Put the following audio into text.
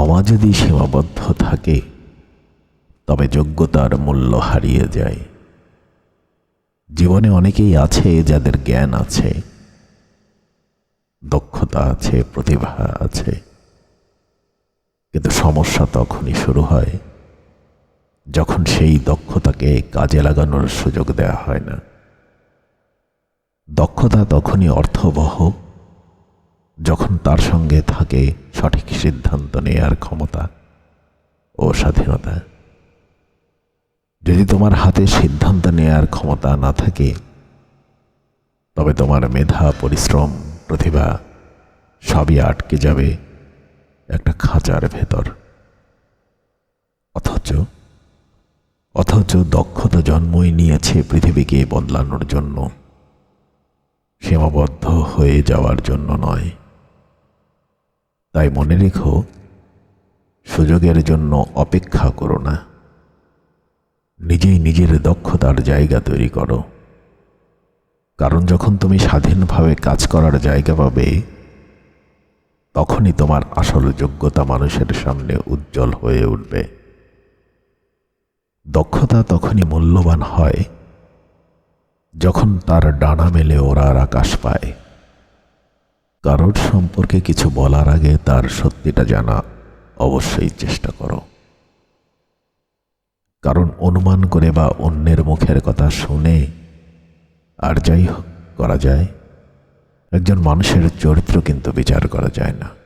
ক্ষমা যদি সীমাবদ্ধ থাকে, তবে যোগ্যতার মূল্য হারিয়ে যায়। জীবনে অনেকেই আছে যাদের জ্ঞান আছে, দক্ষতা আছে, প্রতিভা আছে, কিন্তু সমস্যা তখনই শুরু হয় যখন সেই দক্ষতাকে কাজে লাগানোর সুযোগ দেওয়া হয় না। দক্ষতা তখনই অর্থবহ যখন তার সঙ্গে থাকে সঠিক সিদ্ধান্ত নেয়ার ক্ষমতা ও স্বাধীনতা। যদি তোমার হাতে সিদ্ধান্ত নেয়ার ক্ষমতা না থাকে, তবে তোমার মেধা, পরিশ্রম, প্রতিভা সবই আটকে যাবে একটা খাঁচার ভেতর। অথচ অথচ দক্ষতা জন্মই নিয়েছে পৃথিবীকে বদলানোর জন্য, সীমাবদ্ধ হয়ে যাওয়ার জন্য নয়। তাই মনে রেখো, সুযোগের জন্য অপেক্ষা করো না। নিজেই নিজের দক্ষতার জায়গা তৈরি করো। কারণ যখন তুমি স্বাধীনভাবে কাজ করার জায়গা পাবে, তখনই তোমার আসল যোগ্যতা মানুষের সামনে উজ্জ্বল হয়ে উঠবে। দক্ষতা তখনই মূল্যবান হয় যখন তার ডানা মেলে ওড়ার আকাশ পায়। কারোর সম্পর্কে কিছু বলার আগে তার সত্যিটা জানা অবশ্যই চেষ্টা করো। কারণ অনুমান করে বা অন্যের মুখের কথা শুনে আর যাই করা যায়, একজন মানুষের চরিত্র কিন্তু বিচার করা যায় না।